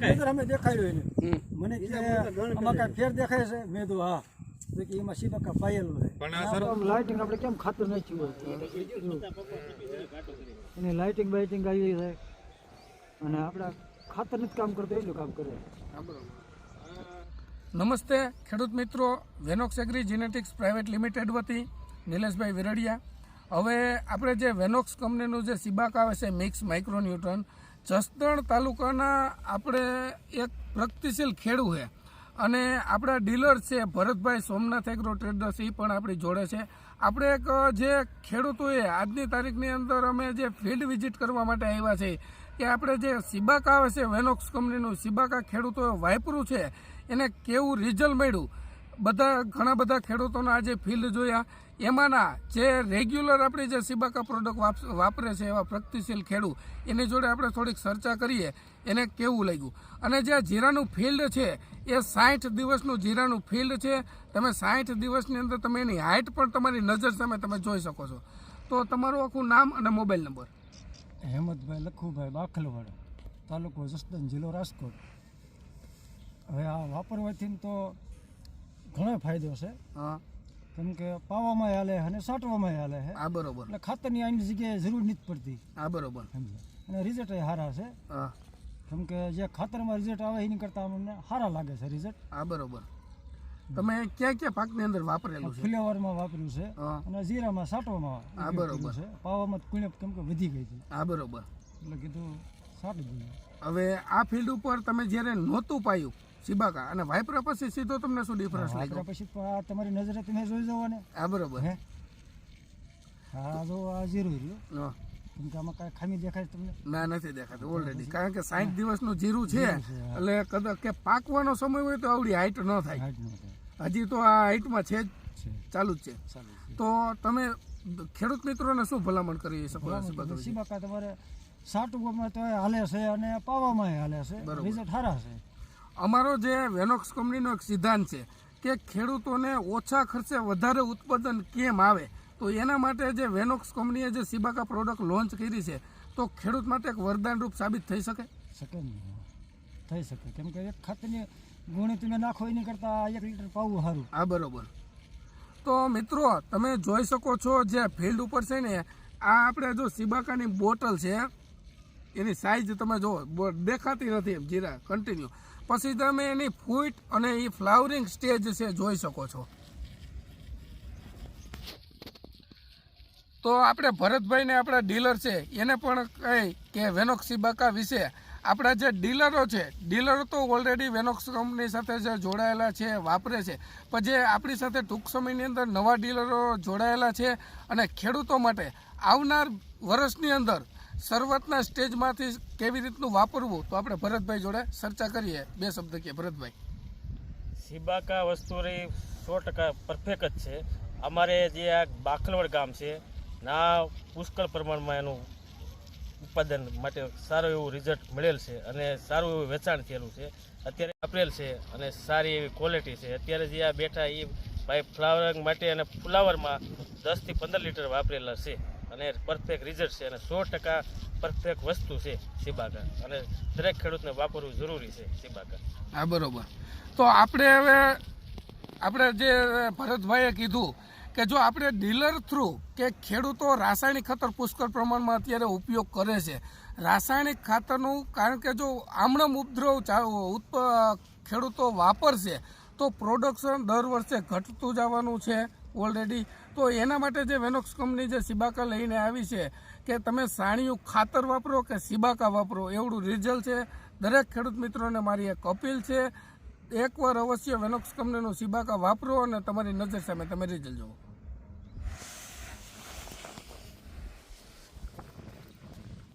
નજર અમે દેખાડ્યો એને. મને કે આમાં કાંઈ ફેર દેખાય છે? મેં કીધું હા. તો કે એમાં સીબકા પાયેલું છે. પણ આ સર. લાઇટિંગ આપણે કેમ ખાતર નાખ્યું હોય? એની લાઇટિંગ બાઇટિંગ આવી છે. અને આપણા ખાતર નથી કામ કરતો એટલું કામ કરે. નમસ્તે ખેડૂત મિત્રો. Venox agri genetics private limited વતી નિલેશભાઈ વિરડિયા. હવે આપણે જે વેનોક્સ કંપનીનું જે સિબાક આવે છે મિક્સ માઇક્રોન્યુટ્રન જસદણ તાલુકાના આપણે એક પ્રગતિશીલ ખેડૂ છે. અને આપણા ડીલર છે ભરતભાઈ સોમનાથ એગ્રો ટ્રેડર્સ એ પણ આપણી જોડે છે. આપણે એક જે ખેડૂતોએ આજની તારીખની અંદર અમે જે ફિલ્ડ વિઝિટ કરવા માટે આવ્યા છે કે આપણે જે સિબાકા આવે છે વેનોક્સ કંપનીનું સિબાકા ખેડૂતોએ વાપર્યું છે, એને કેવું રિઝલ્ટ મળ્યું? બધા, ઘણા બધા ખેડૂતોના આજે ફિલ્ડ જોયા. એમાંના જે રેગ્યુલર આપણી જે સિબાકા પ્રોડક્ટ વાપ- વાપરે છે એવા પ્રગતિશીલ ખેડૂત, એની જોડે આપણે થોડીક ચર્ચા કરીએ. એને કેવું લાગ્યું? અને જે જીરાનું ફિલ્ડ છે, એ સાઠ દિવસનું જીરાનું ફિલ્ડ છે. તમે સાઠ દિવસની અંદર તમે એની હાઇટ પણ તમારી નજર સામે તમે જોઈ શકો છો. તો તમારું આખું નામ અને મોબાઈલ નંબર હેમંતભાઈ લખુભાઈ, બાખલવાડ, તાલુકો જસદન જિલ્લો રાજકોટ. હવે આ વાપરવાથી તો ઘણો ફાયદો છે. હા. કેમ કે પાવામાં હાલે અને સાટવામાં હાલે છે. આ બરોબર. એટલે ખાતરની આની જગ્યાએ જરૂર નથી પડતી. આ બરોબર. અને રિઝલ્ટ સારા છે. હા. કેમ કે જે ખાતરમાં રિઝલ્ટ આવે એની કરતાં અમને સારા લાગે છે રિઝલ્ટ આ બરોબર. તમે ક્યાં ક્યાં પાકની અંદર વાપરેલું છે? ફુલેવરમાં વાપર્યું છે અને જીરામાં સાટવામાં આ બરોબર. છે. પાવામાં કુણપ કેમ કે વધી ગઈ છે. આ બરોબર. એટલે કીધું હવે આ ફિલ્ડ ઉપર તમે જ્યારે નહોતું પાયું સિબાકા અને વાઇપરા પછી સીધો તમને શું ડિફરન્સ લાગ્યો પછી તમારી નજરે તમે જોઈ જવો ને હા બરોબર. હે? હા જો આ જીરું રહ્યો. આમાં કાંઈ ખામી દેખાય તમને? ના નથી દેખાતું ઓલરેડી કારણ કે સાઠ દિવસનું જીરું છે જીરું છે, એટલે કદાચ કે પાકવાનો સમય હોય તો આવડી હાઈટ ન થાય. હજી તો આ હાઈટમાં છે જ ચાલુ જ છે. તો તમે ખેડૂત મિત્રોને શું ભલામણ કરી શકો? તમારે સાટવામાં તો હાલે છે અને પાવામાં હાલે છે. રિઝલ્ટ સારા છે. અમારો જે વેનોક્સ કંપનીનો એક સિદ્ધાંત છે કે ખેડૂતોને ઓછા ખર્ચે વધારે ઉત્પાદન કેમ આવે? તો એના માટે જે વેનોક્સ કંપનીએ જે સિબાકા પ્રોડક્ટ લોન્ચ કરી છે તો ખેડૂત માટે એક વરદાનરૂપ સાબિત થઈ શકે? શકે થઈ શકે. કેમ કે એક ખાતરની ગુણી તમે નાખો એની કરતાં એક લીટર પાવું સારું. હા બરોબર. તો મિત્રો તમે જોઈ શકો છો જે ફિલ્ડ ઉપર છે ને આ આપણે જો સિબાકાની બોટલ છે એની સાઇઝ તમે જો દેખાતી નથી એમ, જીરા કન્ટિન્યુ પછી તમે એની ફૂટ અને એ ફ્લાવરિંગ સ્ટેજ છે જોઈ શકો છો. તો આપણે ભરતભાઈને આપણા ડીલર છે, એને પણ કહી કે વેનોક્સ સિબાકા વિશે આપણા જે ડીલરો છે ડીલરો તો ઓલરેડી વેનોક્સ કંપની સાથે જે જોડાયેલા છે, વાપરે છે. પણ જે આપણી સાથે ટૂંક સમયની અંદર નવા ડીલરો જોડાયેલા છે અને ખેડૂતો માટે આવનાર વર્ષની અંદર શરૂઆતના સ્ટેજમાંથી કેવી રીતનું વાપરવું તો આપણે ભરતભાઈ જોડે ચર્ચા કરીએ. બે શબ્દ કે ભરતભાઈ. સિબાકા વસ્તુ રહી સો ટકા પરફેક્ટ જ છે. અમારે જે આ બાખલવડ ગામ છે, ના પુષ્કળ પ્રમાણમાં એનું ઉત્પાદન માટે સારું એવું રિઝલ્ટ મળેલ છે અને સારું એવું વેચાણ થયેલું છે. અત્યારે આપેલ છે અને સારી એવી ક્વોલિટી છે. અત્યારે જે આ બેઠા એ ભાઈ ફ્લાવરિંગ માટે અને ફ્લાવરમાં દસથી પંદર લીટર વાપરેલા છે. અને પરફેક્ટ રિઝલ્ટ છે અને સો ટકા પરફેક્ટ વસ્તુ છે સિબાકા. અને દરેક ખેડૂતને વાપરવું જરૂરી છે સિબાકા. હા, બરોબર. તો આપણે હવે, આપણે જે ભરતભાઈએ કીધું કે જો આપણે ડીલર થ્રુ કે ખેડૂતો રાસાયણિક ખાતર પુષ્કળ પ્રમાણમાં અત્યારે ઉપયોગ કરે છે, રાસાયણિક ખાતરનું, કારણ કે જો આમણમ ઉપદ્રવ ખેડૂતો વાપરશે, તો પ્રોડક્શન દર વર્ષે ઘટતું જવાનું છે. ઓલરેડી તો એના માટે જે વેનોક્સ કંપની જે સિબાકા લઈને આવી છે, કે તમે સાણિયું ખાતર વાપરો કે સિબાકા વાપરો, એવડું રિઝલ્ટ છે. દરેક ખેડૂત મિત્રોને મારી એક અપીલ છે, એકવાર અવશ્ય વેનોક્સ કંપનીનું સિબાકા વાપરો અને તમારી નજર સામે તમે રિઝલ્ટ જુઓ.